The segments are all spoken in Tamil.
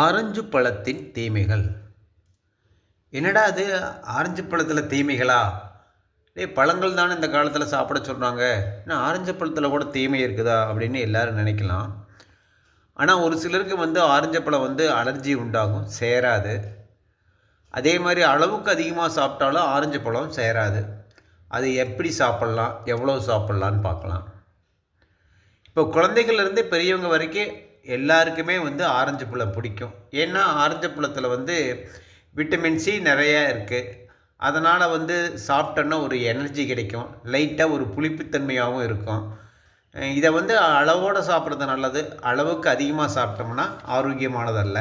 ஆரஞ்சு பழத்தின் தீமைகள். என்னடா அது ஆரஞ்சு பழத்தில் தீமைகளா? டேய் பழங்கள் தானே இந்த காலத்தில் சாப்பிட சொல்கிறாங்க ஏன்னா ஆரஞ்சு பழத்தில் கூட தீமை இருக்குதா? அப்படின்னு எல்லோரும் நினைக்கலாம். ஆனால் ஒரு சிலருக்கு வந்து ஆரஞ்சு பழம் வந்து அலர்ஜி உண்டாகும் சேராது. அதே மாதிரி அளவுக்கு அதிகமாக சாப்பிட்டாலும் ஆரஞ்சு பழம் சேராது. அது எப்படி சாப்பிட்லாம்? எவ்வளோ சாப்பிட்லான்னு பார்க்கலாம். இப்போ குழந்தைகள்லேருந்து பெரியவங்க வரைக்கும் எல்லாருக்குமே வந்து ஆரஞ்சு பழம் பிடிக்கும். ஏன்னா ஆரஞ்சு பழத்தில் வந்து விட்டமின் சி நிறையா இருக்குது அதனால் வந்து சாப்பிட்டோன்னா ஒரு எனர்ஜி கிடைக்கும். லைட்டாக ஒரு புளிப்புத்தன்மையாகவும் இருக்கும். இதை வந்து அளவோடு சாப்பிட்றது நல்லது. அளவுக்கு அதிகமாக சாப்பிட்டோம்னா ஆரோக்கியமானதல்ல.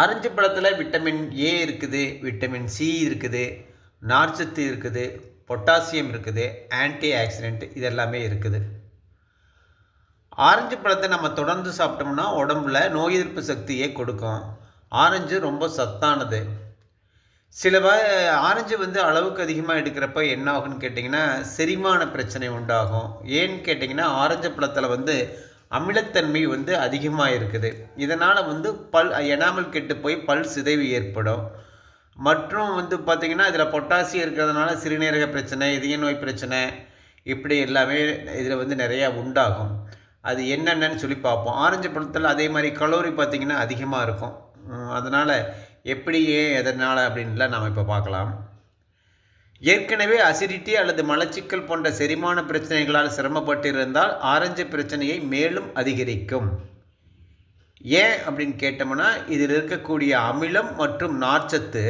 ஆரஞ்சு பழத்தில் விட்டமின் ஏ இருக்குது விட்டமின் சி இருக்குது நார்ச்சத்து இருக்குது பொட்டாசியம் இருக்குது ஆன்டி ஆக்சிடென்ட் இதெல்லாமே இருக்குது. ஆரஞ்சு பழத்தை நம்ம தொடர்ந்து சாப்பிட்டோம்னா உடம்புல நோய் எதிர்ப்பு சக்தியை கொடுக்கும். ஆரஞ்சு ரொம்ப சத்தானது. சில வ ஆரஞ்சு வந்து அளவுக்கு அதிகமாக எடுக்கிறப்ப என்ன ஆகும்னு கேட்டிங்கன்னா செரிமான பிரச்சனை உண்டாகும். ஏன்னு கேட்டிங்கன்னா ஆரஞ்சு பழத்தில் வந்து அமிலத்தன்மை வந்து அதிகமாக இருக்குது. இதனால் வந்து பல் எனாமல் கெட்டு போய் பல் சிதைவு ஏற்படும். மற்றும் வந்து பார்த்திங்கன்னா இதில் பொட்டாசியம் இருக்கிறதுனால சிறுநீரக பிரச்சனை இதய நோய் பிரச்சனை இப்படி எல்லாமே இதில் வந்து நிறையா உண்டாகும். அது என்னென்னு சொல்லி பார்ப்போம். ஆரஞ்சு பழத்தில் அதே மாதிரி கலோரி பார்த்திங்கன்னா அதிகமாக இருக்கும். அதனால் எப்படி ஏன் எதனால் அப்படின்லாம் நாம் இப்போ பார்க்கலாம். ஏற்கனவே அசிடிட்டி அல்லது மலச்சிக்கல் போன்ற செரிமான பிரச்சனைகளால் சிரமப்பட்டு இருந்தால் ஆரஞ்சு பிரச்சனையை மேலும் அதிகரிக்கும். ஏன் அப்படின்னு கேட்டோம்னா இதில் இருக்கக்கூடிய அமிலம் மற்றும் நார்ச்சத்து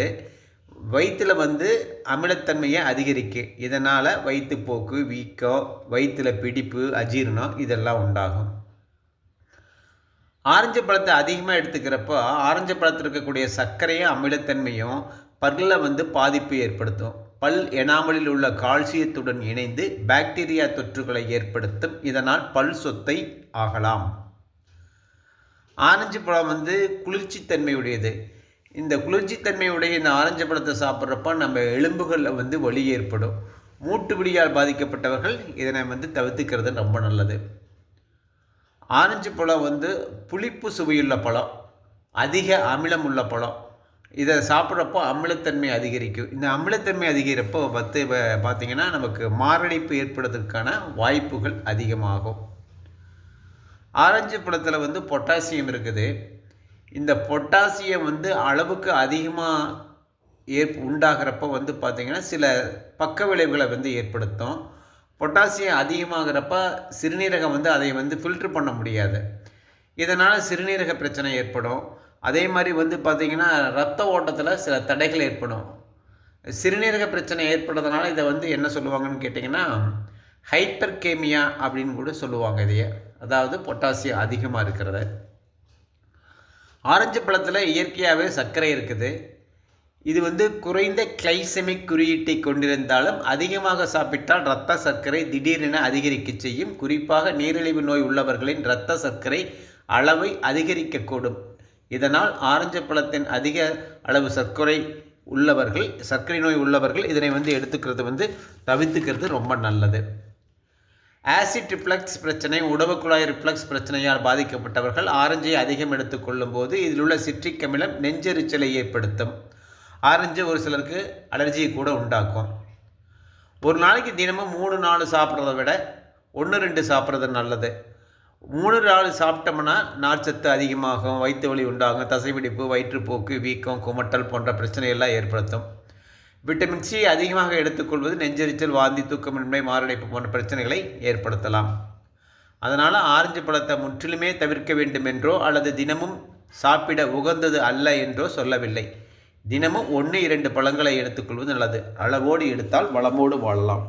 வயிற்றில் வந்து அமிலத்தன்மையை அதிகரிக்கும் இதனால் வயிற்றுப்போக்கு வீக்கம் வயிற்றில் பிடிப்பு அஜீரணம் இதெல்லாம் உண்டாகும். ஆரஞ்சு பழத்தை அதிகமாக எடுத்துக்கிறப்போ ஆரஞ்சு பழத்தில் இருக்கக்கூடிய சர்க்கரையும் அமிலத்தன்மையும் பல்லில் வந்து பாதிப்பு ஏற்படுத்தும். பல் எனாமலில் உள்ள கால்சியத்துடன் இணைந்து பாக்டீரியா தொற்றுகளை ஏற்படுத்தும். இதனால் பல் சொத்தை ஆகலாம். ஆரஞ்சு பழம் வந்து குளிர்ச்சித்தன்மையுடையது. இந்த குளிர்ச்சித்தன்மையுடைய இந்த ஆரஞ்சு பழத்தை சாப்பிட்றப்ப நம்ம எலும்புகளில் வந்து வலி ஏற்படும். மூட்டு விடியால் பாதிக்கப்பட்டவர்கள் இதனை வந்து தவிர்த்துக்கிறது ரொம்ப நல்லது. ஆரஞ்சு பழம் வந்து புளிப்பு சுவையுள்ள பழம் அதிக அமிலம் உள்ள பழம். இதை சாப்பிட்றப்போ அமிலத்தன்மை அதிகரிக்கும். இந்த அமிலத்தன்மை அதிகரிப்போ பத்து பார்த்திங்கன்னா நமக்கு மாரடைப்பு ஏற்படுறதுக்கான வாய்ப்புகள் அதிகமாகும். ஆரஞ்சு பழத்தில் வந்து பொட்டாசியம் இருக்குது. இந்த பொட்டாசியம் வந்து அளவுக்கு அதிகமாக ஏற் உண்டாகிறப்ப வந்து பார்த்திங்கன்னா சில பக்க விளைவுகளை வந்து ஏற்படுத்தும். பொட்டாசியம் அதிகமாகிறப்ப சிறுநீரகம் வந்து அதை வந்து ஃபில்ட்ரு பண்ண முடியாது. இதனால் சிறுநீரக பிரச்சனை ஏற்படும். அதே மாதிரி வந்து பார்த்திங்கன்னா ரத்த ஓட்டத்தில் சில தடைகள் ஏற்படும். சிறுநீரக பிரச்சனை ஏற்படுறதுனால இதை வந்து என்ன சொல்லுவாங்கன்னு கேட்டிங்கன்னா ஹைப்பர்கேமியா அப்படின்னு கூட சொல்லுவாங்க இதையே. அதாவது பொட்டாசியம் அதிகமாக இருக்கிறத. ஆரஞ்சு பழத்தில் இயற்கையாகவே சர்க்கரை இருக்குது. இது வந்து குறைந்த கிளைசெமிக் குறியீட்டை கொண்டிருந்தாலும் அதிகமாக சாப்பிட்டால் இரத்த சர்க்கரை திடீரென அதிகரிக்க செய்யும். குறிப்பாக நீரிழிவு நோய் உள்ளவர்களின் இரத்த சர்க்கரை அளவை அதிகரிக்கக்கூடும் இதனால் ஆரஞ்சு பழத்தின் அதிக அளவு சர்க்கரை உள்ளவர்கள் சர்க்கரை நோய் உள்ளவர்கள் இதனை வந்து எடுத்துக்கிறது வந்து தவிர்த்துக்கிறது ரொம்ப நல்லது. ஆசிட் ரிஃப்ளக்ஸ் பிரச்சனை உணவு குழாய் ரிஃப்ளக்ஸ் பிரச்சனையால் பாதிக்கப்பட்டவர்கள் ஆரஞ்சை அதிகம் எடுத்துக்கொள்ளும் போது இதில் உள்ள சிட்ரிக் அமிலம் நெஞ்செரிச்சலை ஏற்படுத்தும். ஆரஞ்சு ஒரு சிலருக்கு அலர்ஜியை கூட உண்டாக்கும். ஒரு நாளைக்கு தினமும் மூணு நாலு சாப்பிட்றத விட ஒன்று ரெண்டு சாப்பிட்றது நல்லது. மூணு நாலு சாப்பிட்டோம்னா நார்ச்சத்து அதிகமாகும் வயிற்று வலி உண்டாகும் தசைப்பிடிப்பு வயிற்றுப்போக்கு வீக்கம் குமட்டல் போன்ற பிரச்சனையெல்லாம் ஏற்படுத்தும். விட்டமின் சி அதிகமாக எடுத்துக்கொள்வது நெஞ்செரிச்சல் வாந்தி தூக்கமின்மை மாரடைப்பு போன்ற பிரச்சனைகளை ஏற்படுத்தலாம். அதனால் ஆரஞ்சு பழத்தை முற்றிலுமே தவிர்க்க வேண்டும் என்றோ அல்லது தினமும் சாப்பிட உகந்தது அல்ல என்றோ சொல்லவில்லை. தினமும் ஒன்று இரண்டு பழங்களை எடுத்துக்கொள்வது நல்லது. அளவோடு எடுத்தால் வளமோடு வாழலாம்.